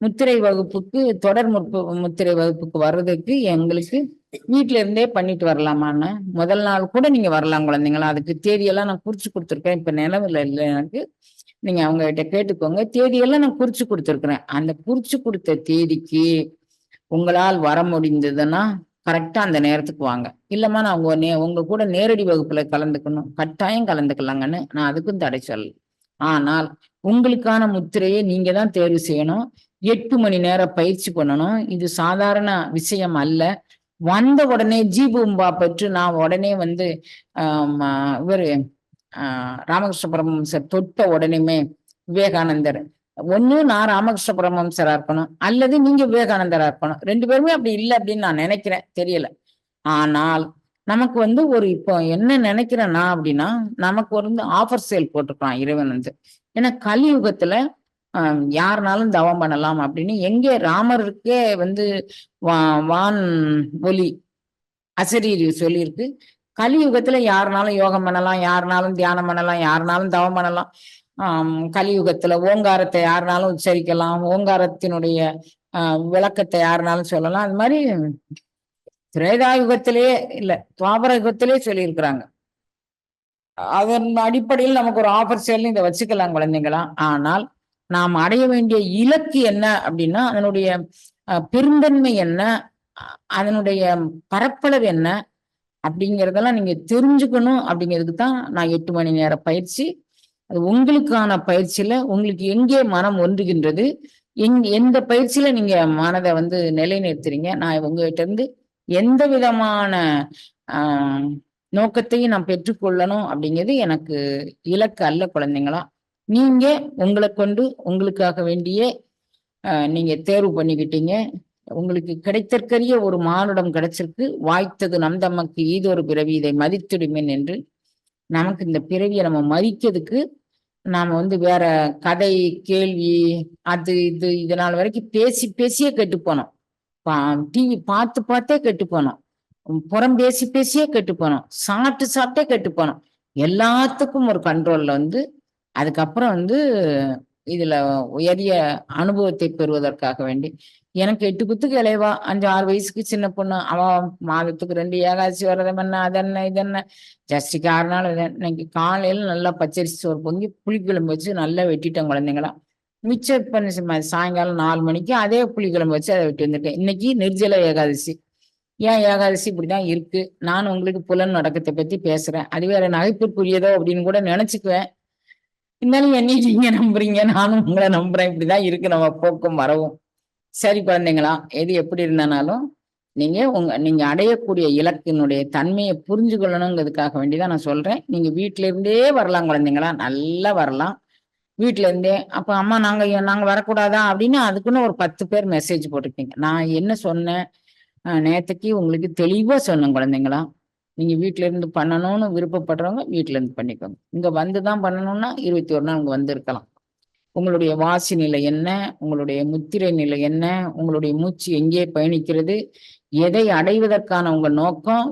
முத்திரை வகுப்புக்கு தொடர் முற்பு முத்திரை வகுப்புக்கு வர்றதுக்கு எங்களுக்கு வீட்டுல இருந்தே பண்ணிட்டு வரலாமான்னு முதல் நாள் கூட நீங்க வரலாம் குழந்தைங்களா. அதுக்கு தேதியெல்லாம் நான் குறிச்சு கொடுத்துருக்கேன். இப்ப நிலவுல இல்லை எனக்கு. நீங்க அவங்க கிட்ட கேட்டுக்கோங்க. தேதியெல்லாம் நான் குறிச்சு கொடுத்துருக்குறேன். அந்த குறிச்சு கொடுத்த தேதிக்கு உங்களால் வர முடிந்ததுன்னா கரெக்டா அந்த நேரத்துக்கு வாங்க. இல்லம்மா நான் உங்க நே உங்க கூட நேரடி வகுப்புல கலந்துக்கணும். கட்டாயம் கலந்துக்கலாங்கன்னு நான் அதுக்கும் தடை சொல்லல. ஆனால் உங்களுக்கான முத்திரையை நீங்க தான் தேர்வு செய்யணும். எட்டு மணி நேரம் பயிற்சி பண்ணணும். இது சாதாரண விஷயம் அல்ல. வந்த உடனே ஜீபூம்பா பெற்று நான் உடனே வந்து இவர் ஆஹ் ஆஹ் ராமகிருஷ்ண பரமஹம்சர் தொட்ட உடனேமே விவேகானந்தர். ஒன்னு நான் ராமகிருஷ்ண பரமஹம்சரா இருக்கணும் அல்லது நீங்க விவேகானந்தரா இருக்கணும் ரெண்டு பேருமே அப்படி இல்லை அப்படின்னு நான் நினைக்கிறேன். தெரியல. ஆனால் நமக்கு வந்து ஒரு இப்போ என்ன நினைக்கிறேன்னா அப்படின்னா நமக்கு வந்து ஆஃபர் சேல் போட்டிருக்கான் இறைவன் வந்து. ஏன்னா கலியுகத்துல யாருனாலும் தவம் பண்ணலாம் அப்படின்னு எங்கே ராமருக்கே வந்து வா- வான் ஒலி அசரீரி சொல்லியிருக்கு. கலியுகத்துல யாருனாலும் யோகம் பண்ணலாம் யாருனாலும் தியானம் பண்ணலாம் யாருனாலும் தவம் பண்ணலாம். ஆஹ் கலியுகத்துல ஓங்காரத்தை யாருனாலும் உச்சரிக்கலாம் ஓங்காரத்தினுடைய ஆஹ் விளக்கத்தை யாருனாலும் சொல்லலாம். அது மாதிரி திரேதாயுகத்திலேயே இல்ல துவாபர யுகத்திலேயே சொல்லியிருக்கிறாங்க. அதன் அடிப்படையில் நமக்கு ஒரு ஆஃபர் சேல் இதை வச்சுக்கலாம் குழந்தைங்களா. ஆனால் நாம் அடைய வேண்டிய இலக்கு என்ன அப்படின்னா அதனுடைய பெருந்தன்மை என்ன அதனுடைய பரப்பளவு என்ன அப்படிங்கிறதெல்லாம் நீங்க தெரிஞ்சுக்கணும் அப்படிங்கிறதுக்கு தான் நான் எட்டு மணி நேர பயிற்சி. அது உங்களுக்கான பயிற்சியில உங்களுக்கு எங்கே மனம் ஒன்றுகின்றது எங் எந்த பயிற்சியில நீங்க மனதை வந்து நிலைநிறுத்துறீங்க நான் உங்ககிட்ட இருந்து எந்த விதமான ஆஹ் நோக்கத்தையும் நான் பெற்றுக்கொள்ளணும் அப்படிங்கிறது எனக்கு இலக்கு அல்ல குழந்தைங்களா. நீங்க உங்களை கொண்டு உங்களுக்காக வேண்டிய நீங்க தேர்வு பண்ணிக்கிட்டீங்க. உங்களுக்கு கிடைத்தற்கரிய ஒரு மானுடம் கிடைச்சிருக்கு. வாய்த்தது நம் தமக்கு ஈதொரு பிறவி. இதை மதித்திடுமேன் என்று நமக்கு இந்த பிறவியை நம்ம மதிக்கிறதுக்கு நாம வந்து வேற கதை கேள்வி அது இது இதனால் வரைக்கும் பேசி பேசியே கெட்டு போனோம். டிவி பார்த்து பார்த்தே கெட்டு போனோம். புறம் பேசி பேசியே கெட்டு போனோம். சாப்பிட்டு சாப்பிட்டே கெட்டு போனோம். எல்லாத்துக்கும் ஒரு கண்ட்ரோல்ல வந்து அதுக்கப்புறம் வந்து இதுல உயரிய அனுபவத்தை பெறுவதற்காக வேண்டி. எனக்கு எட்டு குத்துக்கு இலைவா அஞ்சு ஆறு வயசுக்கு சின்ன பொண்ணு அவன் மாதத்துக்கு ரெண்டு ஏகாதசி வரதம் என்ன அதென்ன இதென்ன ஜஸ்டிக்கு ஆறு நாள் இன்னைக்கு காலையில நல்லா பச்சரிசி சோறு பொங்கி புளிக்குழம்பு வச்சு நல்லா வெட்டிட்டேன் குழந்தைங்களா. மிச்சம் பண்ணி சாயங்காலம் நாலு மணிக்கு அதே புளிக்குழம்பு வச்சு அதை வெட்டி வந்திருக்கேன் இன்னைக்கு நிர்ஜல ஏகாதசி. ஏன் ஏகாதசி இப்படிதான் இருக்கு? நான் உங்களுக்கு புலன் நடக்கத்தை பத்தி பேசுறேன். அது வேற நகைப்புக்குரியதோ அப்படின்னு கூட நினைச்சுக்குவேன். இருந்தாலும் என்னையும் நீங்க நம்புறீங்க நானும் உங்களை நம்புறேன். இப்படிதான் இருக்கு நம்ம போக்கும் வரவும். சரி குழந்தைங்களா எது எப்படி இருந்தானாலும் நீங்க உங்க நீங்க அடையக்கூடிய இலக்கினுடைய தன்மையை புரிஞ்சு கொள்ளணுங்கிறதுக்காக வேண்டிதான் நான் சொல்றேன். நீங்க வீட்ல இருந்தே வரலாம் குழந்தைங்களா. நல்லா வரலாம். வீட்டுல இருந்தே அப்ப அம்மா நாங்க நாங்க வரக்கூடாதா? அப்படின்னு அதுக்குன்னு ஒரு பத்து பேர் மெசேஜ் போட்டிருக்கீங்க நான் என்ன சொன்னேன்? நேற்றுக்கு நேத்துக்கு உங்களுக்கு தெளிவா சொன்னேன் குழந்தைங்களா. நீங்க வீட்ல இருந்து பண்ணணும்னு விருப்பப்படுறவங்க வீட்ல இருந்து பண்ணிக்கோங்க. இங்க வந்து தான் பண்ணணும்னா இருபத்தி ஒரு நாள் இங்க வந்திருக்கலாம் உங்களுடைய வாசி நிலை என்ன? உங்களுடைய முத்திரை நிலை என்ன? உங்களுடைய மூச்சு எங்கே பயணிக்கிறது? எதை அடைவதற்கான உங்க நோக்கம்?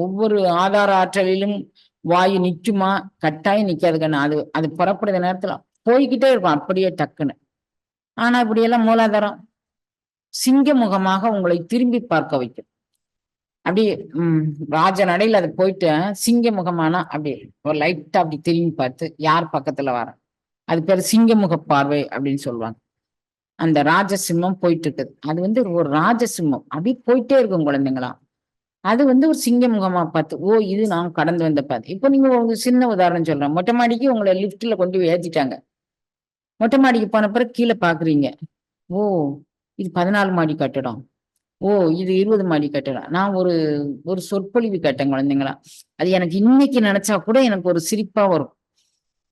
ஒவ்வொரு ஆதார ஆற்றலிலும் வாயு நிக்குமா கட்டாயம் நிக்காது அது அது புறப்படுற நேரத்துல போய்கிட்டே இருக்கும். அப்படியே டக்குன்னு. ஆனா இப்படியெல்லாம் மூலாதாரம் சிங்க முகமாக உங்களை திரும்பி பார்க்க வைக்கும். அப்படியே உம் ராஜ நடையில அது போயிட்டு சிங்க முகமானா அப்படி ஒரு லைட்டா அப்படி திரும்பி பார்த்து யார் பக்கத்துல வர? அது பேர் சிங்கமுக பார்வை அப்படின்னு சொல்லுவாங்க. அந்த ராஜசிம்மம் போயிட்டு இருக்குது அது வந்து ஒரு ராஜசிம்மம் அப்படி போயிட்டே இருக்கும் குழந்தைங்களா. அது வந்து ஒரு சிங்க முகமா பார்த்து ஓ இது நான் கடந்து வந்த பார்த்து இப்போ நீங்க ஒரு சின்ன உதாரணம் சொல்றேன். மொட்டை மாடிக்கு உங்களை லிஃப்ட்ல கொண்டு போய் மொட்டை மாடிக்கு போன பிறகு கீழே பாக்குறீங்க. ஓ இது பதினாலு மாடி கட்டடம். ஓ இது இருபது மாடி கட்டடம் நான் ஒரு ஒரு சொற்பொழிவு கேட்டேன் குழந்தைங்களா. அது எனக்கு இன்னைக்கு நினைச்சா கூட எனக்கு ஒரு சிரிப்பா வரும்.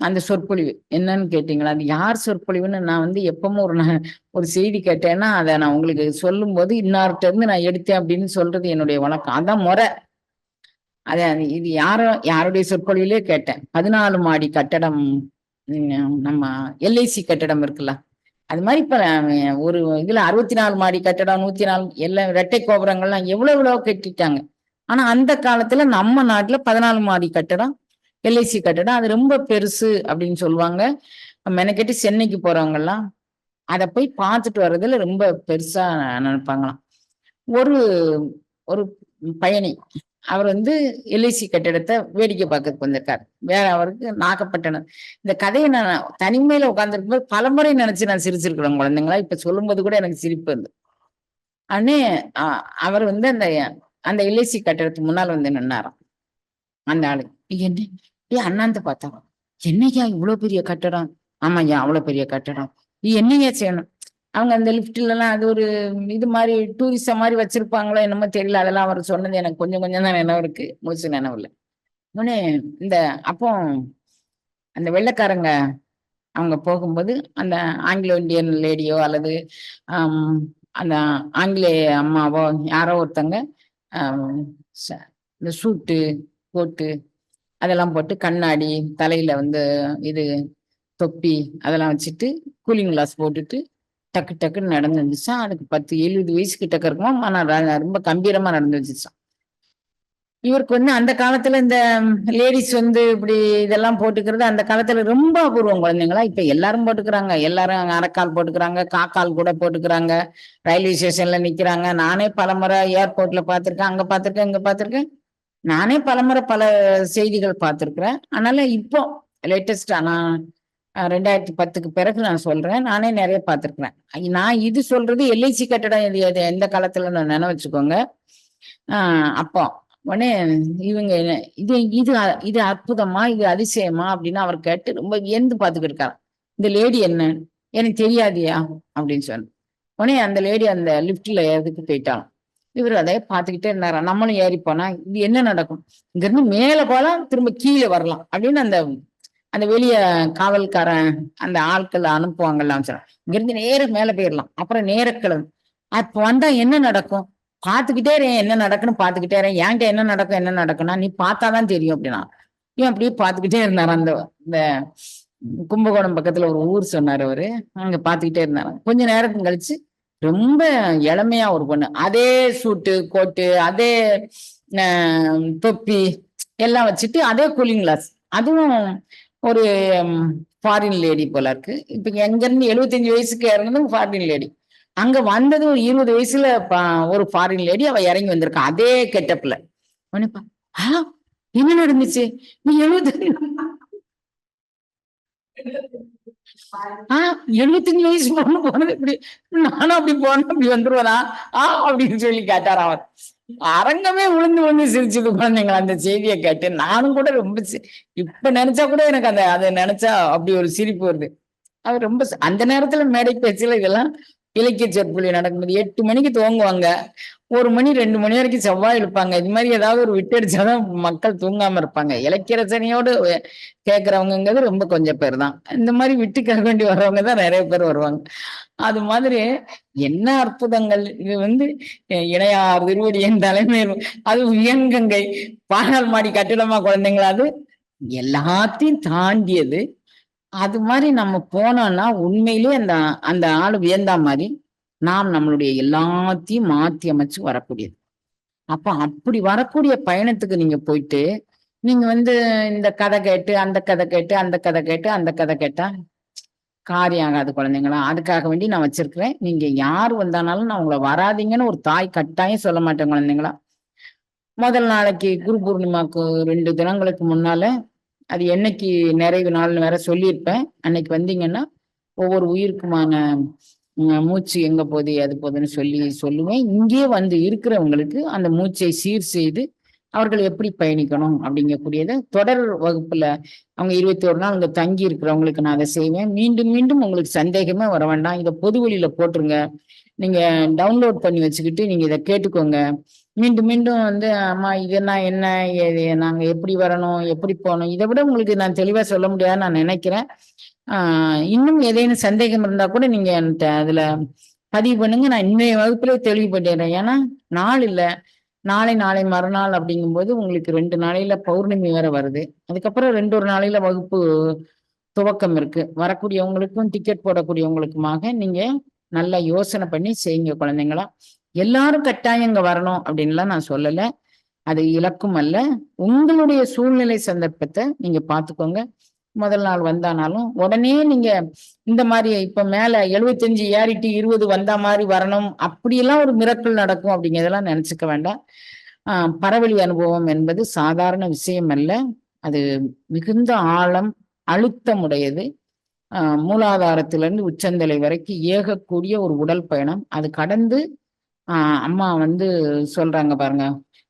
அந்த சொற்பொழிவு. என்னன்னு கேட்டீங்களா? அது யார் சொற்பொழிவுன்னு நான் வந்து எப்பவும் ஒரு நான் ஒரு செய்தி கேட்டேன்னா அதை நான் உங்களுக்கு சொல்லும்போது இன்னார்கிட்ட இருந்து நான் எடுத்தேன் அப்படின்னு சொல்றது என்னுடைய வழக்கம். அதான் முறை. அத இது யாரோ யாருடைய சொற்பொழிவிலே கேட்டேன். பதினாலு மாடி கட்டடம் நம்ம எல்ஐசி கட்டடம் இருக்குல்ல. அது மாதிரி இப்ப ஒரு இதுல அறுபத்தி நாலு மாடி கட்டடம் நூத்தி நாலு எல்லாம் இரட்டை கோபுரங்கள்லாம் எவ்வளவு எவ்வளவு கட்டிட்டாங்க. ஆனா அந்த காலத்துல நம்ம நாட்டுல பதினாலு மாடி கட்டடம் எல்ஐசி கட்டடம் அது ரொம்ப பெருசு அப்படின்னு சொல்லுவாங்க. மெனக்கெட்டு சென்னைக்கு போறவங்க எல்லாம் அதை போய் பார்த்துட்டு வர்றதுல ரொம்ப பெருசா நினைப்பாங்களாம். ஒரு ஒரு பயணி அவர் வந்து எல்ஐசி கட்டிடத்தை வேடிக்கை பார்க்கறதுக்கு வந்திருக்காரு. வேற அவருக்கு நாகப்பட்டினம். இந்த கதையை நான் தனிமையில உட்கார்ந்துருக்கும் போது பலமுறை நினைச்சு நான் சிரிச்சிருக்கிறேன் குழந்தைங்களா. இப்ப சொல்லும்போது கூட எனக்கு சிரிப்பு வந்து அண்ணே அ- அவர் வந்து அந்த அந்த எல்ஐசி கட்டிடத்துக்கு முன்னால் வந்து நின்னாராம். அந்த ஆளு. என்ன? ஏ அண்ணாந்து பார்த்தாராம். என்னையா இவ்வளவு பெரிய கட்டடம்? ஆமாய்யா அவ்வளவு பெரிய கட்டடம். நீ செய்யணும்? அவங்க அந்த லிஃப்ட்டுலலாம் அது ஒரு இது மாதிரி டூரிஸ்ட் மாதிரி வச்சிருப்பாங்களோ என்னமோ தெரியல. அதெல்லாம் அவர் சொன்னது எனக்கு கொஞ்சம் கொஞ்சம் தான் நினைவு இருக்கு. முழுசு நினைவு இல்லை. உடனே இந்த அப்போ அந்த வெள்ளைக்காரங்க அவங்க போகும்போது அந்த ஆங்கிலோ இந்தியன் லேடியோ அல்லது அந்த ஆங்கிலேய அம்மாவோ யாரோ ஒருத்தங்க ச- இந்த சூட்டு கோட்டு அதெல்லாம் போட்டு கண்ணாடி தலையில வந்து இது தொப்பி அதெல்லாம் வச்சுட்டு கூலிங் கிளாஸ் போட்டுட்டு டக்கு டக்குன்னு நடந்து வந்துச்சான் அதுக்கு பத்து எழுபது வயசு கிட்ட இருக்குமோ? ஆனால் ரொம்ப கம்பீரமா நடந்து வந்துச்சான் இவருக்கு வந்து அந்த காலத்துல இந்த லேடிஸ் வந்து இப்படி இதெல்லாம் போட்டுக்கிறது அந்த காலத்துல ரொம்ப அபூர்வம் குழந்தைங்களா? இப்ப எல்லாரும் போட்டுக்கிறாங்க. எல்லாரும் அரைக்கால் போட்டுக்கிறாங்க காக்கால் கூட போட்டுக்கிறாங்க. ரயில்வே ஸ்டேஷன்ல நிக்கிறாங்க. நானே பலமுறை ஏர்போர்ட்ல பாத்திருக்கேன் அங்க பாத்திருக்கேன் இங்க பாத்திருக்கேன். நானே பலமுறை பல செய்திகள் பார்த்திருக்கிறேன் அதனால இப்போ லேட்டஸ்ட் ஆனா ரெண்டாயிரத்தி பத்துக்கு பிறகு நான் சொல்றேன். நானே நிறைய பார்த்துருக்குறேன். நான் இது சொல்றது எல்ஐசி கட்டடம் இது எது எந்த காலத்துல நான் நினை வச்சுக்கோங்க. ஆஹ் அப்போ உடனே இவங்க இது இது இது அற்புதமா இது அதிசயமா அப்படின்னு அவர் கேட்டு ரொம்ப வியந்து பார்த்துக்கிட்டு இருக்காரு இந்த லேடி என்ன? எனக்கு தெரியாதியா? அப்படின்னு சொன்ன உடனே அந்த லேடி அந்த லிஃப்ட்ல ஏறதுக்கு போயிட்டாலும் இவர் அதை பார்த்துக்கிட்டே இருந்தாரா? நம்மளும் ஏறி போனா இது என்ன நடக்கும்? இங்கிருந்து மேல போலாம் திரும்ப கீழே வரலாம் அப்படின்னு அந்த அந்த வெளிய காவல்காரன் அந்த ஆட்கள் அனுப்புவாங்கல்ல சொல்றான் இங்க இருந்து மேல போயிடலாம் அப்புறம் நேர அப்ப வந்தா என்ன நடக்கும்? பார்த்துக்கிட்டே இருக்கேன் என்ன நடக்குன்னு பார்த்துக்கிட்டே இருக்கேன் என்கிட்ட என்ன நடக்கும் என்ன நடக்கும்னா நீ பார்த்தாதான் தெரியும் அப்படின்னா. இவன் அப்படியே பார்த்துக்கிட்டே இருந்தார்? அந்த இந்த கும்பகோணம் பக்கத்துல ஒரு ஊர் சொன்னார் அவரு. அங்க பார்த்துக்கிட்டே இருந்தாரு. கொஞ்ச நேரத்துக்கு கழிச்சு ரொம்ப இளமையா ஒரு பொண்ணு. அதே சூட்டு கோட்டு அதே தொப்பி எல்லாம் வச்சுட்டு அதே கூலிங் கிளாஸ் அதுவும் ஒரு ஃபாரின் லேடி போல இருக்கு. இப்ப எங்கிருந்து எழுபத்தஞ்சு வயசுக்கு இறங்குனது ஃபாரின் லேடி அங்க வந்தது ஒரு இருபது வயசுல ஒரு ஃபாரின் லேடி அவ இறங்கி வந்திருக்கான் அதே கெட்டப்ல உடனே ஆ என்ன நடந்துச்சு? நீ எழுபது ஆஹ் எழுபத்தஞ்சு வயசு பொண்ணு போனது இப்படி நானும் அப்படி போனேன் அப்படி வந்துருவனா? ஆ அப்படின்னு சொல்லி கேட்டார் அவர். அரங்கமே விழுந்து விழுந்து சிரிச்சது குழந்தைங்களா அந்த செய்தியை கேட்டு. நானும் கூட ரொம்ப இப்ப நினைச்சா கூட எனக்கு அந்த அதை நினைச்சா அப்படி ஒரு சிரிப்பு வருது. அவர் ரொம்ப அந்த நேரத்துல மேடை பேச்சுல இதெல்லாம் இலக்கிய சொற்பொழி நடக்கும்போது எட்டு மணிக்கு துவங்குவாங்க. ஒரு மணி ரெண்டு மணி வரைக்கும் செவ்வாய் இழுப்பாங்க. இது மாதிரி ஏதாவது ஒரு விட்டடிச்சாதான் மக்கள் தூங்காம இருப்பாங்க. இலக்கியரசனையோடு கேட்கறவங்கிறது ரொம்ப கொஞ்சம் பேர் தான் இந்த மாதிரி விட்டு கேட்க வேண்டி வர்றவங்க தான் நிறைய பேர் வருவாங்க. அது மாதிரி என்ன அற்புதங்கள்? இது வந்து இணையார் திருவடியின் தலைமை அது உயன்கங்கை பாடல் மாடி கட்டிடமா குழந்தைங்களா அது? எல்லாத்தையும் தாண்டியது. அது மாதிரி நம்ம போனோம்னா உண்மையிலேயே அந்த அந்த ஆள் வியந்தா மாதிரி நாம் நம்மளுடைய எல்லாத்தையும் மாத்தி அமைச்சு வரக்கூடியது. அப்ப அப்படி வரக்கூடிய பயணத்துக்கு நீங்க போயிட்டு நீங்க வந்து இந்த கதை கேட்டு அந்த கதை கேட்டு அந்த கதை கேட்டு அந்த கதை கேட்டா காரியம் ஆகாது குழந்தைங்களா? அதுக்காக வேண்டி நான் வச்சிருக்கிறேன். நீங்க யார் வந்தானாலும் நான் உங்களை வராதீங்கன்னு ஒரு தாய் கட்டாயம் சொல்ல மாட்டேன் குழந்தைங்களா? முதல் நாளைக்கு குரு பூர்ணிமாவுக்கு ரெண்டு தினங்களுக்கு முன்னால அது என்னைக்கு நிறைவு நாள்னு வேற சொல்லியிருப்பேன். அன்னைக்கு வந்தீங்கன்னா ஒவ்வொரு உயிருக்குமான மூச்சு எங்க போகுது அது போகுதுன்னு சொல்லி சொல்லுவேன் இங்கேயே வந்து இருக்கிறவங்களுக்கு அந்த மூச்சை சீர் செய்து அவர்கள் எப்படி பயணிக்கணும் அப்படிங்கக்கூடியதை தொடர் வகுப்புல அவங்க இருபத்தி ஒரு நாள் அங்க தங்கி இருக்கிறவங்களுக்கு நான் அதை செய்வேன். மீண்டும் மீண்டும் உங்களுக்கு சந்தேகமே வர வேண்டாம். இதை பொது வழியில போட்டுருங்க. நீங்க டவுன்லோட் பண்ணி வச்சுக்கிட்டு நீங்க இதை கேட்டுக்கோங்க. மீண்டும் மீண்டும் வந்து அம்மா இதெல்லாம் என்ன? இது நாங்க எப்படி வரணும்? எப்படி போகணும்? இதை விட உங்களுக்கு நான் தெளிவா சொல்ல முடியாதுன்னு நான் நினைக்கிறேன். ஆஹ் இன்னும் ஏதேனும் சந்தேகம் இருந்தா கூட நீங்க என்கிட்ட அதுல பதிவு பண்ணுங்க. நான் இன்னைய வகுப்புல தெளிவு பண்ணிடுறேன் ஏன்னா நாள் இல்ல. நாளை நாளை மறுநாள் அப்படிங்கும்போது உங்களுக்கு ரெண்டு நாளையில பௌர்ணமி வேற வருது. அதுக்கப்புறம் ரெண்டு ஒரு நாளையில வகுப்பு துவக்கம் இருக்கு. வரக்கூடியவங்களுக்கும் டிக்கெட் போடக்கூடியவங்களுக்குமாக நீங்க நல்லா யோசனை பண்ணி செய்யுங்க குழந்தைங்களா. எல்லாரும் கட்டாயம் இங்க வரணும் அப்படின்லாம் நான் சொல்லல. அது இலக்கும் அல்ல. உங்களுடைய சூழ்நிலை சந்தர்ப்பத்தை நீங்க பாத்துக்கோங்க முதல் நாள் வந்தானாலும் உடனே நீங்க இந்த மாதிரி இப்ப மேல எழுபத்தஞ்சு ஏறிட்டு இருபது வந்தா மாதிரி வரணும். அப்படியெல்லாம் ஒரு மிரக்கல் நடக்கும் அப்படிங்கிறதெல்லாம் நினைச்சுக்க வேண்டாம். ஆஹ் பரவழி அனுபவம் என்பது சாதாரண விஷயம் அல்ல. அது மிகுந்த ஆழம் அழுத்தம் உடையது ஆஹ் மூலாதாரத்திலிருந்து உச்சந்தலை வரைக்கும் ஏகக்கூடிய ஒரு உடல் பயணம். அது கடந்து ஆஹ் அம்மா வந்து சொல்றாங்க பாருங்க.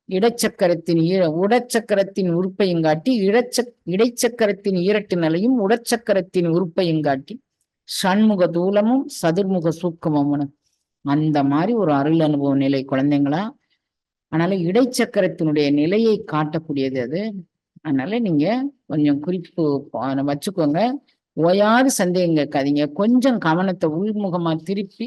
இடச்சக்கரத்தின் ஈர உடச்சக்கரத்தின் உறுப்பையும் காட்டி இடச்சக் இடைச்சக்கரத்தின் ஈரட்டு நிலையும் உடச்சக்கரத்தின் உறுப்பையும் காட்டி சண்முக தூலமும் சதுர்முக சூக்கமும் அந்த மாதிரி ஒரு அருள் அனுபவ நிலை குழந்தைங்களா. அதனால இடைச்சக்கரத்தினுடைய நிலையை காட்டக்கூடியது அது. அதனால நீங்க கொஞ்சம் குறிப்பு வச்சுக்கோங்க. ஓயாது சந்தேகம் கேட்காதீங்க. கொஞ்சம் கவனத்தை உள்முகமா திருப்பி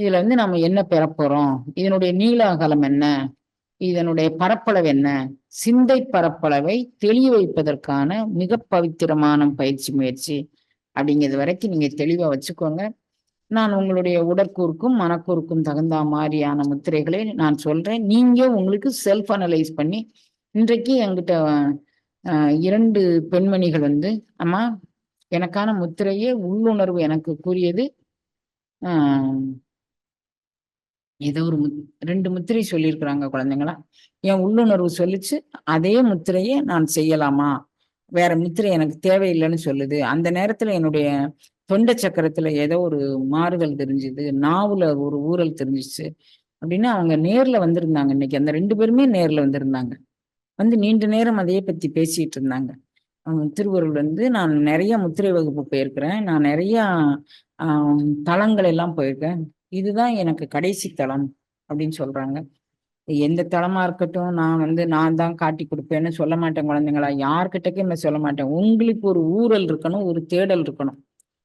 இதுல வந்து நம்ம என்ன பெற போறோம்? இதனுடைய நீள அகலம் என்ன? இதனுடைய பரப்பளவு என்ன? சிந்தை பரப்பளவை தெளிய வைப்பதற்கான மிக பவித்திரமான பயிற்சி முயற்சி அப்படிங்கிறது வரைக்கும் நீங்க தெளிவா வச்சுக்கோங்க. நான் உங்களுடைய உடற்கூறுக்கும் மனக்கூறுக்கும் தகுந்த மாதிரியான முத்திரைகளை நான் சொல்றேன். நீங்க உங்களுக்கு செல்ஃப் அனலைஸ் பண்ணி இன்றைக்கு என்கிட்ட இரண்டு பெண்மணிகள் வந்து அம்மா எனக்கான முத்திரையே உள்ளுணர்வு எனக்கு கூறியது. ஆஹ் ஏதோ ஒரு முத் ரெண்டு முத்திரை சொல்லியிருக்கிறாங்க குழந்தைங்களா. என் உள்ளுணர்வு சொல்லிச்சு அதே முத்திரையை நான் செய்யலாமா? வேற முத்திரை எனக்கு தேவையில்லைன்னு சொல்லுது. அந்த நேரத்துல என்னுடைய தொண்டை சக்கரத்துல ஏதோ ஒரு மாறுதல் தெரிஞ்சுது நாவுல ஒரு ஊறல் தெரிஞ்சிச்சு அப்படின்னு அவங்க நேர்ல வந்திருந்தாங்க இன்னைக்கு. அந்த ரெண்டு பேருமே நேர்ல வந்திருந்தாங்க. வந்து நீண்ட நேரம் அதையே பத்தி பேசிட்டு இருந்தாங்க. அவங்க திருவருள் வந்து நான் நிறைய முத்திரை வகுப்பு போயிருக்கிறேன். நான் நிறைய தளங்கள் எல்லாம் போயிருக்கேன். இதுதான் எனக்கு கடைசி தளம் அப்படின்னு சொல்றாங்க. எந்த தளமா இருக்கட்டும் நான் வந்து நான் தான் காட்டி கொடுப்பேன்னு சொல்ல மாட்டேன் குழந்தைங்களா? யார்கிட்டக்கும் நான் சொல்ல மாட்டேன். உங்களுக்கு ஒரு ஊரல் இருக்கணும் ஒரு தேடல் இருக்கணும்.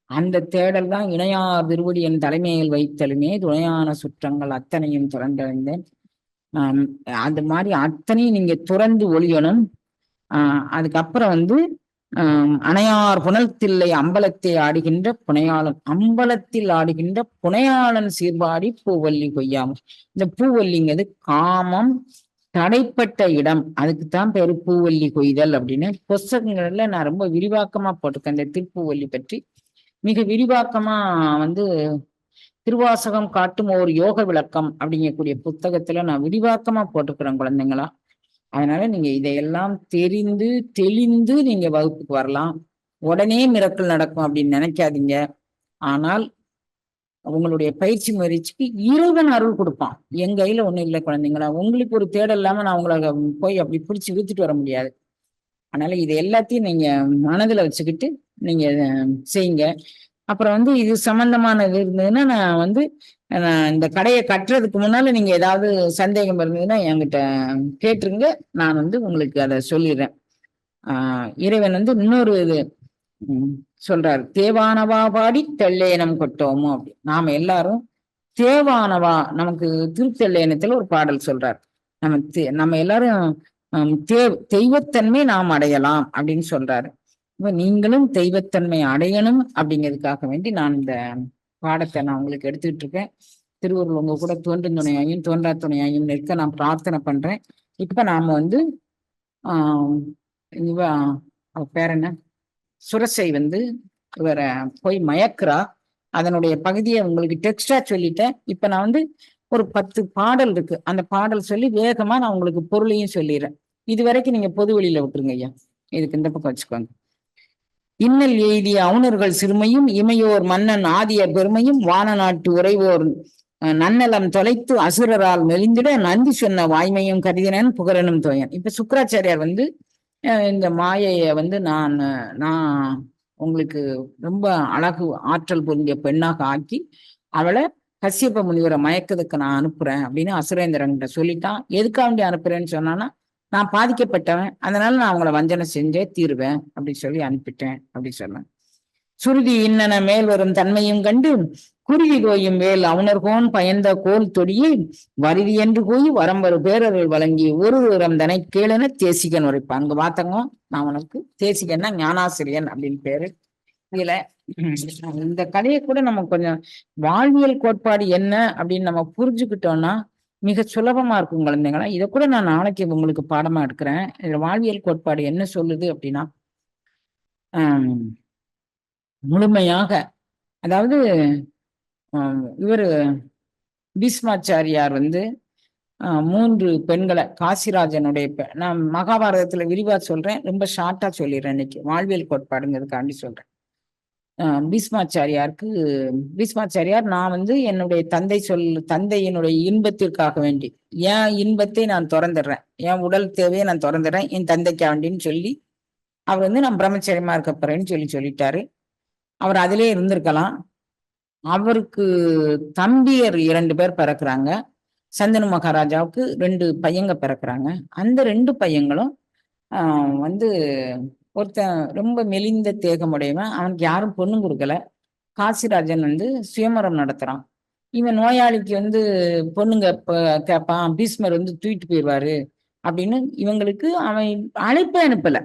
அந்த தேடல் தான் இணையார் திருவடி என் தலைமையில் வைத்தலுமே துணையான சுற்றங்கள் அத்தனையும் திறந்தறிந்தேன் ஆஹ் அது மாதிரி அத்தனையும் நீங்க துறந்து ஒழியணும். ஆஹ் அதுக்கப்புறம் வந்து ஆஹ் அணையார் புனல்தில்லை அம்பலத்தை ஆடுகின்ற புனையாளன் அம்பலத்தில் ஆடுகின்ற புனையாளன் சீர்பாடி பூவல்லி கொய்யாமல் இந்த பூவல்லிங்கிறது காமம் தடைப்பட்ட இடம். அதுக்கு தான் பேரு பூவல்லி கொய்தல் அப்படின்னு. புஸ்தகங்கள்ல நான் ரொம்ப விரிவாக்கமா போட்டிருக்கேன் இந்த திருப்பூவல்லி பற்றி. மிக விரிவாக்கமா வந்து திருவாசகம் காட்டும் ஒரு யோக விளக்கம் அப்படிங்கக்கூடிய புத்தகத்துல நான் விரிவாக்கமா போட்டிருக்கிறேன் குழந்தைங்களா. அதனால நீங்க இதையெல்லாம் தெரிந்து தெளிந்து நீங்க வகுப்புக்கு வரலாம். உடனே மிரக்கல் நடக்கும் அப்படின்னு நினைக்காதீங்க. ஆனால் உங்களுடைய பயிற்சி முயற்சிக்கு இறைவன் அருள் கொடுப்பான். என் கையில ஒண்ணும் இல்லை குழந்தைங்களா. உங்களுக்கு ஒரு தேடல் இல்லாம நான் உங்களை போய் அப்படி பிடிச்சி இழுத்துட்டு வர முடியாது. அதனால இது எல்லாத்தையும் நீங்க மனதுல வச்சுக்கிட்டு நீங்க செய்யுங்க. அப்புறம் வந்து இது சம்பந்தமானது இருந்ததுன்னா நான் வந்து இந்த கடையை கட்டுறதுக்கு முன்னால நீங்க ஏதாவது சந்தேகம் இருந்ததுன்னா என்கிட்ட கேட்டுருங்க. நான் வந்து உங்களுக்கு அதை சொல்லிடுறேன். ஆஹ் இறைவன் வந்து இன்னொரு இது ம், சொல்றாரு. தேவானவா பாடி தெள்ளையனம் கொட்டோமோ அப்படி. நாம எல்லாரும் தேவானவா நமக்கு திருத்தெள்ளையனத்துல ஒரு பாடல் சொல்றார். நம்ம தே- நம்ம எல்லாரும் தேவ் தே தெய்வத்தன்மை நாம் அடையலாம் அப்படின்னு சொல்றாரு. இப்ப நீங்களும் தெய்வத்தன்மை அடையணும் அப்படிங்கிறதுக்காக வேண்டி நான் இந்த பாடத்தை நான் உங்களுக்கு எடுத்துக்கிட்டு இருக்கேன் திருவருள் உங்க கூட தோன்றும் துணையாயும் தோன்றா துணையாயும் நிற்க நான் பிரார்த்தனை பண்றேன். இப்ப நாம வந்து ஆஹ் இவ அவ பேர் என்ன? சுரசை வந்து இவரை போய் மயக்கிறா. அதனுடைய பகுதியை உங்களுக்கு டெக்ஸ்டா சொல்லிட்டேன். இப்ப நான் வந்து ஒரு பத்து பாடல் இருக்கு. அந்த பாடல் சொல்லி வேகமா நான் உங்களுக்கு பொருளையும் சொல்லிடுறேன். இது வரைக்கும் நீங்க பொது வெளியில விட்டுருங்க ஐயா. இதுக்கு இந்த பக்கம் வச்சுக்கோங்க. இன்னல் எய்திய அவுணர்கள் சிறுமையும் இமையோர் மன்னன் ஆதிய பெருமையும் வான நாட்டு உறைவோர் நன்னலம் தொலைத்து அசுரரால் மெலிந்திட நந்தி சொன்ன வாய்மையும் கருதினன் புகழனும் தோயன். இப்ப சுக்கராச்சாரியார் வந்து இந்த மாயைய வந்து நான் நான் உங்களுக்கு ரொம்ப அழகு ஆற்றல் பொருந்திய பெண்ணாக ஆக்கி அவளை கசியப்ப முனிவரை மயக்கத்துக்கு நான் அனுப்புறேன் அப்படின்னு அசுரேந்திரன்கிட்ட சொல்லிட்டான். எதுக்காக வேண்டி அனுப்புறேன்னு சொன்னான்னா நான் பாதிக்கப்பட்டவன் அதனால நான் அவங்கள வஞ்சனை செஞ்சே தீருவேன் அப்படின்னு சொல்லி அனுப்பிட்டேன் அப்படி சொன்னேன் சுருதி இன்னன மேல் வரும் தன்மையும் கண்டு குருவி கோயும் வேல் அவனர்கோன் பயந்த கோல் தொடியை வருதி என்று போய் வரம்பரு பேரர்கள் வழங்கி ஒரு உரம் தனை கேளன தேசிகன் உரைப்பான். அங்க பார்த்தங்க நான் உனக்கு தேசிகன்னா ஞானாசிரியன் அப்படின்னு பேரு. இதுல இந்த கதையை கூட நம்ம கொஞ்சம் வாழ்வியல் கோட்பாடு என்ன அப்படின்னு நம்ம புரிஞ்சுக்கிட்டோம்னா மிக சுலபமா இருக்கும் குழந்தைங்களா இதை கூட நான் நாளைக்கு உங்களுக்கு பாடமா எடுக்கிறேன். இதுல வாழ்வியல் கோட்பாடு என்ன சொல்லுது அப்படின்னா முழுமையாக அதாவது இவர் பீஸ்மாச்சாரியார் வந்து மூன்று பெண்களை காசிராஜனுடைய நான் மகாபாரதத்துல விரிவா சொல்றேன். ரொம்ப ஷார்ட்டா சொல்லிடுறேன் இன்னைக்கு. வாழ்வியல் கோட்பாடுங்கிறதுக்காண்டி சொல்றேன். பீஸ்மாச்சாரியாருக்கு பீஸ்மாச்சாரியார் நான் வந்து என்னுடைய தந்தை சொல் தந்தையினுடைய இன்பத்திற்காக வேண்டி என் இன்பத்தை நான் திறந்துடுறேன். என் உடல் தேவையை நான் திறந்துடுறேன். என் தந்தைக்காக வேண்டின்னு சொல்லி அவர் வந்து நான் பிரம்மச்சரியமா இருக்க போறேன்னு சொல்லி சொல்லிட்டாரு. அவர் அதிலே இருந்திருக்கலாம். அவருக்கு தம்பியர் இரண்டு பேர் பிறக்குறாங்க. சந்தனு மகாராஜாவுக்கு ரெண்டு பையங்க பிறக்குறாங்க. அந்த ரெண்டு பையங்களும் வந்து ஒருத்தன் ரொம்ப மெலிந்த தேகமுடையவன். அவனுக்கு யாரும் பொண்ணும் கொடுக்கல. காசிராஜன் வந்து சுயமரம் நடத்துறான். இவன் நோயாளிக்கு வந்து பொண்ணுங்க கேட்பான் பீஸ்மர் வந்து தூக்கிட்டு போயிடுவாரு அப்படின்னு இவங்களுக்கு அவன் அழைப்பே அனுப்பல.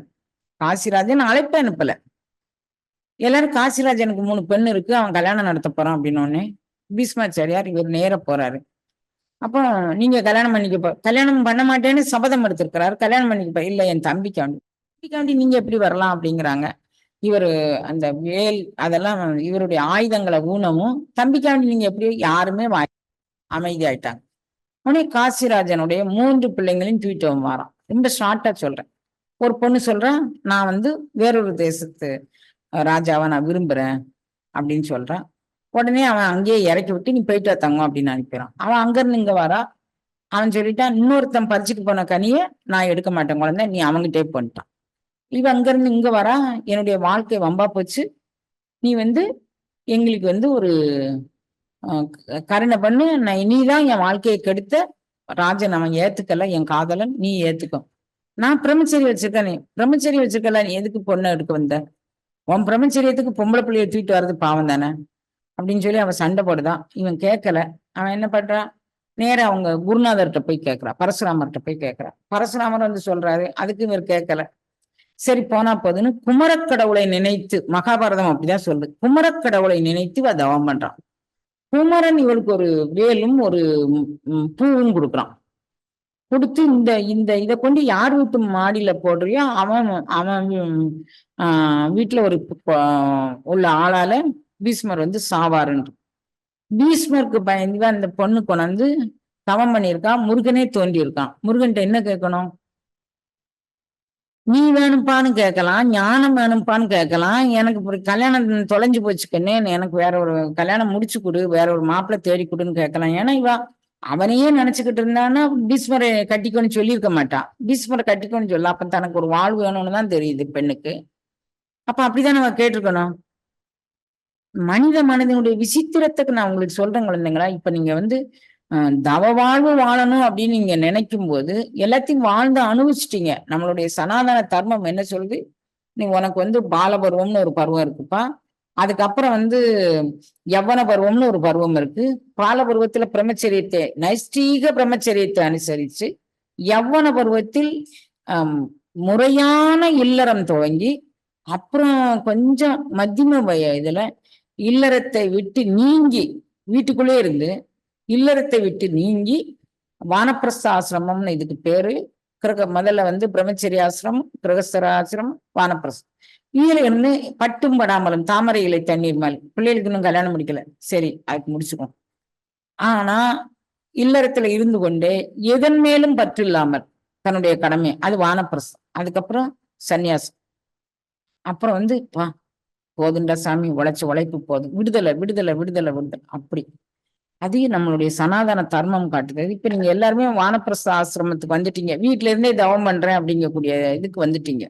காசிராஜன் அழைப்பே அனுப்பல. எல்லாரும் காசிராஜனுக்கு மூணு பெண் இருக்கு அவன் கல்யாணம் நடத்த போறான் அப்படின்னோடனே பீஸ்மாச்சாரியார் இவர் நேர போறாரு. அப்போ நீங்க கல்யாணம் பண்ணிக்கப்போ கல்யாணம் பண்ண மாட்டேன்னு சபதம் எடுத்திருக்கிறாரு. கல்யாணம் பண்ணிக்க இல்லை என் தம்பிக்காண்டி தம்பிக்காண்டி நீங்க எப்படி வரலாம் அப்படிங்கிறாங்க. இவர் அந்த வேல் அதெல்லாம் இவருடைய ஆயுதங்களை ஊனமும் தம்பிக்காண்டி நீங்க எப்படி யாருமே வாய் உடனே காசிராஜனுடைய மூன்று பிள்ளைங்களையும் தூக்கிட்டு அவன் ரொம்ப ஷார்ட்டா சொல்றேன். ஒரு பொண்ணு சொல்றான் நான் வந்து வேறொரு தேசத்து ராஜாவை நான் விரும்புறேன் அப்படின்னு சொல்றான் உடனே அவன் அங்கேயே இறக்கி விட்டு நீ போயிட்டு வந்தாங்க அப்படின்னு அனுப்பிடுறான். அவன் அங்க இருந்து இங்க வரா. அவன் சொல்லிட்டான் இன்னொருத்தன் பறிச்சுட்டு போன கனியை நான் எடுக்க மாட்டேன் குழந்தை நீ அவங்கிட்டே பண்ணிட்டான் இவன் அங்கிருந்து இங்க வரா என்னுடைய வாழ்க்கை வம்பா போச்சு. நீ வந்து எங்களுக்கு வந்து ஒரு கருணை பண்ணு. நான் நீதான் என் வாழ்க்கையை கெடுத்த ராஜன். அவன் ஏத்துக்கல. என் காதலன். நீ ஏத்துக்கும் நான் பிரம்மச்சரி வச்சிருக்கேன் நீ. பிரம்மச்சரி வச்சிருக்கல. நீ எதுக்கு பொண்ணை எடுக்க வந்த? உன் பிரம்மச்சரியத்துக்கு பொம்பளை பிள்ளைய தூக்கிட்டு வர்றது பாவம் தானே? அப்படின்னு சொல்லி அவன் சண்டை போடுதான். இவன் கேட்கல. அவன் என்ன பண்றான் நேரம் அவங்க குருநாதர்கிட்ட போய் கேட்கறான் பரசுராமர்கிட்ட போய் கேட்கறான் பரசுராமர் வந்து சொல்றாரு. அதுக்கு இவர் கேட்கல. சரி போனா போதுன்னு குமரக்கடவுளை நினைத்து மகாபாரதம் அப்படிதான் சொல்லுது. குமரக்கடவுளை நினைத்து இவ தவம் பண்றான். குமரன் இவளுக்கு ஒரு வேலும் ஒரு பூவும் கொடுக்குறான். கொடுத்து இந்த இந்த இதை கொண்டு யார் வீட்டு மாடியில போடுறியோ அவன் அவன் வீட்டுல ஒரு உள்ள ஆளால பீஸ்மர் வந்து சாவாருன்ற பீஸ்மருக்கு பயந்து அந்த பொண்ணு கொண்டாந்து தவம் பண்ணியிருக்கான் முருகனே தோண்டி இருக்கான் முருகன்ட்ட என்ன கேட்கணும்? நீ வேணும்பான்னு கேட்கலாம் ஞானம் வேணும்ப்பான்னு கேட்கலாம். எனக்கு இப்படி கல்யாணம் தொலைஞ்சு போச்சுக்கன்னு எனக்கு வேற ஒரு கல்யாணம் முடிச்சு கொடு வேற ஒரு மாப்பிள்ளை தேடி கொடுன்னு கேட்கலாம். ஏன்னா இவா அவனையே நினைச்சுக்கிட்டு இருந்தான்னா பீஸ்மரை கட்டிக்கோன்னு சொல்லியிருக்க மாட்டான் பீஸ்மரை கட்டிக்கோன்னு சொல்ல அப்ப தனக்கு ஒரு வாழ்வு வேணும்னு தான் தெரியுது பெண்ணுக்கு. அப்ப அப்படிதான் நம்ம கேட்டிருக்கணும்? மனித மனிதனுடைய விசித்திரத்துக்கு நான் உங்களுக்கு சொல்றேன் குழந்தைங்களா இப்ப நீங்க வந்து தவ வாழ்வு வாழணும் அப்படின்னு நீங்க நினைக்கும் போது எல்லாத்தையும் வாழ்ந்து அனுபவிச்சிட்டீங்க. நம்மளுடைய சனாதன தர்மம் என்ன சொல்லுது? நீ உனக்கு வந்து பாலபருவம்னு ஒரு பருவம் இருக்குப்பா. அதுக்கப்புறம் வந்து யவன பருவம்னு ஒரு பருவம் இருக்கு. பாலபருவத்துல பிரம்மச்சரியத்தை நைஷ்டீக பிரம்மச்சரியத்தை அனுசரிச்சு யவ்வன பருவத்தில் முறையான இல்லறம் துவங்கி அப்புறம் கொஞ்சம் மத்தியம வய இதுல இல்லறத்தை விட்டு நீங்கி வீட்டுக்குள்ளே இருந்து இல்லறத்தை விட்டு நீங்கி வானப்பிரஸ்த ஆசிரமம்னு இதுக்கு பேரு. கிரக முதல்ல வந்து பிரம்மச்சரியாசிரமம் கிரகஸ்தர ஆசிரமம் வானப்பிரஸ்தம் இதுல இருந்து பட்டும் படாமலும் தாமரை இலை தண்ணீர் மேல். பிள்ளைகளுக்கு இன்னும் கல்யாணம் முடிக்கல. சரி அதுக்கு முடிச்சுக்கோம் ஆனா இல்லறத்துல இருந்து கொண்டே எதன் மேலும் பற்று இல்லாமல் தன்னுடைய கடமை அது வானப்பிரஸ்தம் அதுக்கப்புறம் சன்னியாசம் அப்புறம் வந்து வா போதுண்டா சாமி உழைச்சு உழைப்பு போதும். விடுதலை விடுதலை விடுதலை விடுதலை. அப்படி. அதையும் நம்மளுடைய சனாதன தர்மம் காட்டுது. இப்ப நீங்க எல்லாருமே வானப்பிரச ஆசிரமத்துக்கு வந்துட்டீங்க. வீட்டுல இருந்தே தவம் பண்றேன் அப்படிங்கக்கூடிய இதுக்கு வந்துட்டீங்க.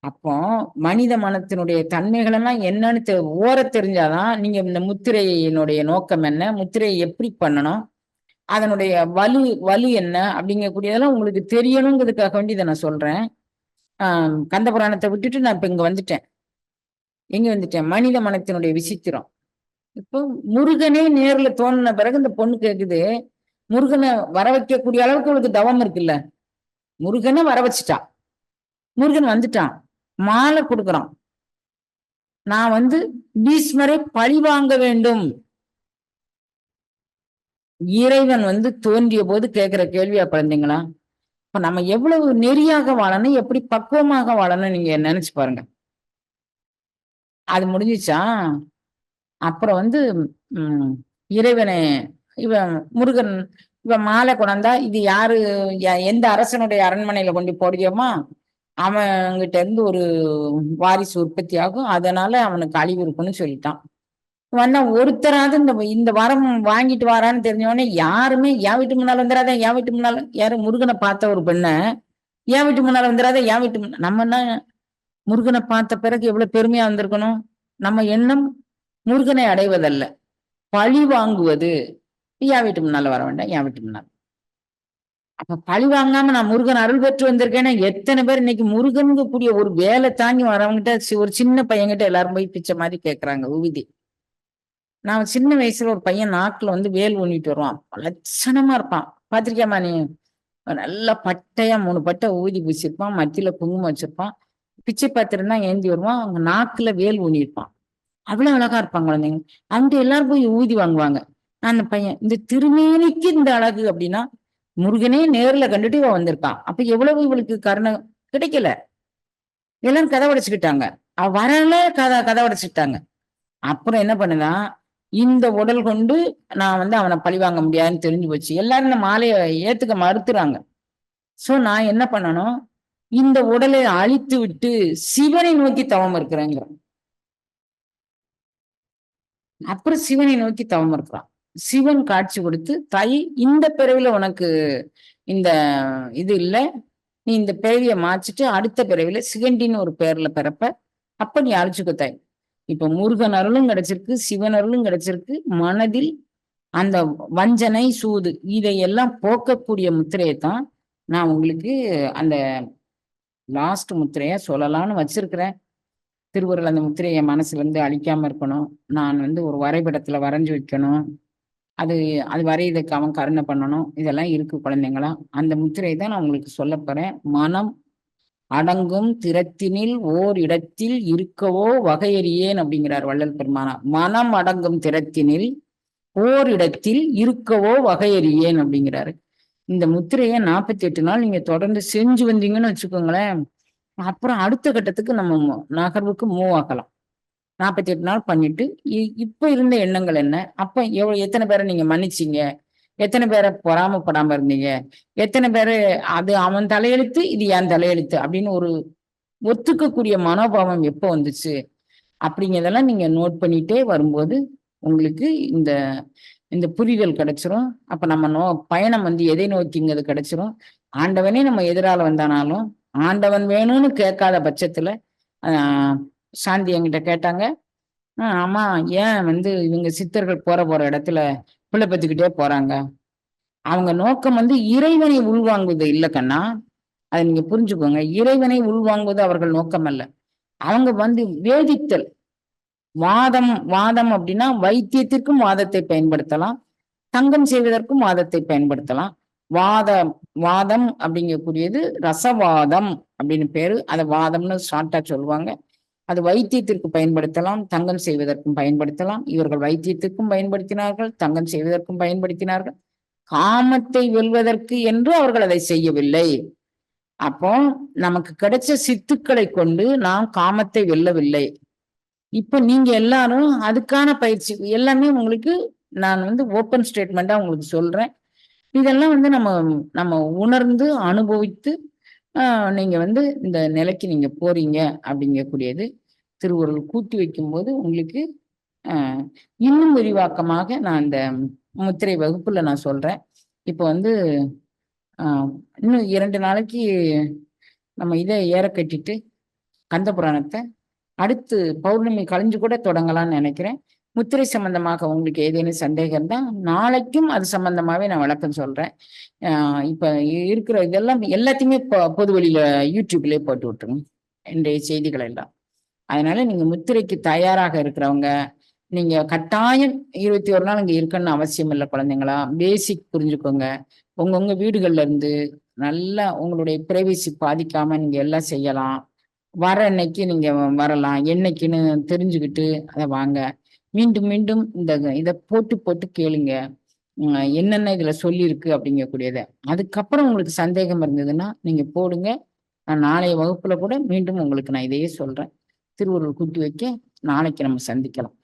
அப்போ மனித மனத்தினுடைய தன்மைகள் எல்லாம் என்னன்னு தெ- ஓர தெரிஞ்சாதான் நீங்க இந்த முத்திரையினுடைய நோக்கம் என்ன முத்திரையை எப்படி பண்ணணும் அதனுடைய வலு வலு என்ன அப்படிங்கக்கூடியதெல்லாம் உங்களுக்கு தெரியணுங்கிறதுக்காக வேண்டி இதை நான் சொல்றேன். கந்த புராணத்தை விட்டுட்டு நான் இப்ப இங்க வந்துட்டேன். எங்க வந்துட்டேன். மனித மனத்தினுடைய விசித்திரம். இப்போ முருகனே நேர்ல தோணின பிறகு இந்த பொண்ணு கேக்குது முருகனை வர வைக்கக்கூடிய அளவுக்கு அவளுக்கு தவம் இருக்குல்ல? முருகனை வர வச்சுட்டா முருகன் வந்துட்டான். மாலை கொடுக்குறான். நான் வந்து பீஸ்மரை பழி வாங்க வேண்டும். இறைவன் வந்து தோன்றிய போது கேட்கிற கேள்வியா குழந்தைங்களா? இப்ப நம்ம எவ்வளவு நெறியாக வாழணும் எப்படி பக்குவமாக வாழணும் நீங்க நினைச்சு பாருங்க. அது முடிஞ்சிச்சா? அப்புறம் வந்து இறைவனை இவன் முருகன் இவன் மாலை கொண்டாந்தா இது யாரு எந்த அரசனுடைய அரண்மனையில கொண்டு போடுறியோமா அவன்கிட்ட இருந்து ஒரு வாரிசு உற்பத்தி ஆகும். அதனால அவனுக்கு அழிவு இருக்குன்னு சொல்லிட்டான். வந்தா ஒருத்தராவது இந்த இந்த வாரம் வாங்கிட்டு வாரான்னு தெரிஞ்சவொடனே யாருமே என் வீட்டு முன்னால வந்துடாத என் வீட்டு முன்னால யாரும் முருகனை பார்த்த ஒரு பெண்ணை என் வீட்டு முன்னால வந்துடாத என் வீட்டு நம்ம என்ன முருகனை பார்த்த பிறகு எவ்வளவு பெருமையா வந்திருக்கணும்? நம்ம எண்ணம் முருகனை அடைவதல்ல. பழி வாங்குவது. என் வீட்டு முன்னால வர வேண்டாம் என் வீட்டு முன்னால. அப்ப பழி வாங்காம நான் முருகன் அருள் பெற்று வந்திருக்கேன்னா எத்தனை பேர் இன்னைக்கு முருகனுக்கு கூடிய ஒரு வேலை தாங்கி வரவங்கிட்ட சி- ஒரு சின்ன பையன்கிட்ட எல்லாரும் போய் பிச்சை மாதிரி கேக்குறாங்க உவிதி. நான் சின்ன வயசுல ஒரு பையன் நாக்குல வந்து வேல் ஊனிட்டு வருவான். லட்சணமா இருப்பான். பாத்திருக்கியாமா நீ நல்லா பட்டையா மூணு பட்டை ஊதி பூசிருப்பான் மத்தியில குங்குமம் வச்சிருப்பான். பிச்சை பாத்திரம் தான் ஏந்தி வருவான் அவங்க நாக்குல வேல் ஊனியிருப்பான் அவ்வளவு அழகா இருப்பாங்க குழந்தைங்க. அவங்க எல்லாரும் போய் ஊதி வாங்குவாங்க. நான் அந்த பையன் இந்த திருமேனிக்கு இந்த அழகு அப்படின்னா முருகனே நேர்ல கண்டுட்டு இவன் வந்திருக்கான். அப்ப எவ்வளவு இவளுக்கு கருணை கிடைக்கல. எல்லாரும் கதை உடைச்சுக்கிட்டாங்க. அவ வரல கதை கதை உடைச்சுக்கிட்டாங்க. அப்புறம் என்ன பண்ணுதான் இந்த உடல் கொண்டு நான் வந்து அவனை பழி வாங்க முடியாதுன்னு தெரிஞ்சு போச்சு. எல்லாரும் இந்த மாலையை ஏத்துக்க மறுத்துறாங்க. சோ நான் என்ன பண்ணணும்? இந்த உடலை அழித்து விட்டு சிவனை நோக்கி தவம் இருக்கிறேங்கிறேன் அப்புறம் சிவனை நோக்கி தவம் இருக்கிறான் சிவன் காட்சி கொடுத்து தாய் இந்த பிறவில உனக்கு இந்த இது இல்ல. நீ இந்த பிறவிய மாச்சிட்டு அடுத்த பிறவில சிகண்டின்னு ஒரு பேர்ல பிறப்ப அப்ப நீ அழிச்சுக்க தாய். இப்ப முருகன் அருளும் கிடைச்சிருக்கு சிவன் அருளும் கிடைச்சிருக்கு. மனதில் அந்த வஞ்சனை சூது இதையெல்லாம் போக்கக்கூடிய முத்திரையை தான் நான் உங்களுக்கு அந்த லாஸ்ட் முத்திரையா சொல்லலாம்னு வச்சிருக்கிறேன். திருவுருள் அந்த முத்திரையை என் மனசுல இருந்து அழிக்காம இருக்கணும். நான் வந்து ஒரு வரைபடத்துல வரைஞ்சு வைக்கணும். அது அது வரையதுக்கு அவன் கருணை பண்ணணும். இதெல்லாம் இருக்கு குழந்தைங்களா. அந்த முத்திரை தான் நான் உங்களுக்கு சொல்ல போறேன். மனம் அடங்கும் திறத்தினில் ஓர் இடத்தில் இருக்கவோ வகையறியேன் அப்படிங்கிறார் வள்ளல் பெருமானா. மனம் அடங்கும் திறத்தினில் ஓர் இடத்தில் இருக்கவோ வகையறியேன் அப்படிங்கிறாரு. இந்த முத்திரையை நாற்பத்தி எட்டு நாள் நீங்க தொடர்ந்து செஞ்சு வந்தீங்கன்னு வச்சுக்கோங்களேன். அப்புறம் அடுத்த கட்டத்துக்கு நம்ம நகர்வுக்கு மூவ் ஆகலாம் நாற்பத்தி எட்டு நாள் பண்ணிட்டு இ- இப்ப இருந்த எண்ணங்கள் என்ன? அப்ப எவ்வளவு எத்தனை பேரை நீங்க மன்னிச்சீங்க? எத்தனை பேரை பொறாமப்படாம இருந்தீங்க? எத்தனை பேரு அது அவன் தலையெழுத்து இது என் தலையெழுத்து அப்படின்னு ஒரு ஒத்துக்கக்கூடிய மனோபாவம் எப்போ வந்துச்சு? அப்படிங்கிறதெல்லாம் நீங்க நோட் பண்ணிட்டே வரும்போது உங்களுக்கு இந்த இந்த புரிதல் கிடைச்சிரும். அப்ப நம்ம நோ பயணம் வந்து எதை நோக்கிங்கிறது கிடைச்சிரும். ஆண்டவனே நம்ம எதிரால வந்தானாலும் ஆண்டவன் வேணும்னு கேட்காத பட்சத்துல ஆஹ் சாந்தி என்கிட்ட கேட்டாங்க. ஆஹ் ஆமா ஏன் வந்து இவங்க சித்தர்கள் போற போற இடத்துல பிள்ளை பெத்துக்கிட்டே போறாங்க? அவங்க நோக்கம் வந்து இறைவனை உள்வாங்குவது இல்லை கண்ணா. அதை நீங்க புரிஞ்சுக்கோங்க. இறைவனை உள்வாங்குவது அவர்கள் நோக்கம் அல்ல. அவங்க வந்து வேதித்தல். வாதம் வாதம் அப்படின்னா வைத்தியத்திற்கும் வாதத்தை பயன்படுத்தலாம். தங்கம் செய்வதற்கும் வாதத்தை பயன்படுத்தலாம். வாதம் வாதம் அப்படிங்கக்கூடியது ரசவாதம் அப்படின்னு பேரு. அதை வாதம்னு ஷார்ட்டா சொல்லுவாங்க. அது வைத்தியத்திற்கு பயன்படுத்தலாம் தங்கம் செய்வதற்கும் பயன்படுத்தலாம். இவர்கள் வைத்தியத்திற்கும் பயன்படுத்தினார்கள் தங்கம் செய்வதற்கும் பயன்படுத்தினார்கள். காமத்தை வெல்வதற்கு என்று அவர்கள் அதை செய்யவில்லை. அப்போ நமக்கு கிடைச்ச சித்துக்களை கொண்டு நாம் காமத்தை வெல்லவில்லை. இப்ப நீங்க எல்லாரும் அதுக்கான பயிற்சி எல்லாமே உங்களுக்கு நான் வந்து ஓப்பன் ஸ்டேட்மெண்டா உங்களுக்கு சொல்றேன். இதெல்லாம் வந்து நம்ம நம்ம உணர்ந்து அனுபவித்து ஆஹ் நீங்க வந்து இந்த நிலைக்கு நீங்க போறீங்க அப்படிங்கக்கூடியது திருவுருள் கூட்டி வைக்கும்போது உங்களுக்கு ஆஹ் இன்னும் விரிவாக்கமாக நான் இந்த முத்திரை வகுப்புல நான் சொல்றேன். இப்போ வந்து ஆஹ் இன்னும் இரண்டு நாளைக்கு நம்ம இதை ஏற கட்டிட்டு கந்த புராணத்தை அடுத்து பௌர்ணமி கழிஞ்சு கூட தொடங்கலாம்னு நினைக்கிறேன். முத்திரை சம்பந்தமாக உங்களுக்கு ஏதேனும் சந்தேகம் இருந்தால் நாளைக்கும் அது சம்பந்தமாவே நான் விளக்கம் சொல்றேன். இப்போ இப்ப இருக்கிற இதெல்லாம் எல்லாத்தையுமே பொது வழியில் யூடியூப்லயே போட்டு விட்டுருங்க. இன்றைய செய்திகள் எல்லாம். அதனால நீங்க முத்திரைக்கு தயாராக இருக்கிறவங்க நீங்க கட்டாயம் இருபத்தி ஒரு நாள் இங்க இருக்கணும்னு அவசியம் இல்லை குழந்தைங்களா. பேசிக் புரிஞ்சுக்கோங்க. உங்கவுங்க வீடுகள்ல இருந்து நல்லா உங்களுடைய பிரைவசி பாதிக்காம நீங்க எல்லாம் செய்யலாம். வர அன்னைக்கு நீங்க வரலாம். என்னைக்குன்னு தெரிஞ்சுக்கிட்டு அதை வாங்க. மீண்டும் மீண்டும் இந்த இதை போட்டு போட்டு கேளுங்க. என்னென்ன இதுல சொல்லியிருக்கு அப்படிங்கக்கூடியத. அதுக்கப்புறம் உங்களுக்கு சந்தேகம் இருந்ததுன்னா நீங்க போடுங்க. நான் நாளைய வகுப்புல கூட மீண்டும் உங்களுக்கு நான் இதையே சொல்றேன். திருவள்ளுவர் கூட்டி வைக்க நாளைக்கு நம்ம சந்திக்கலாம்.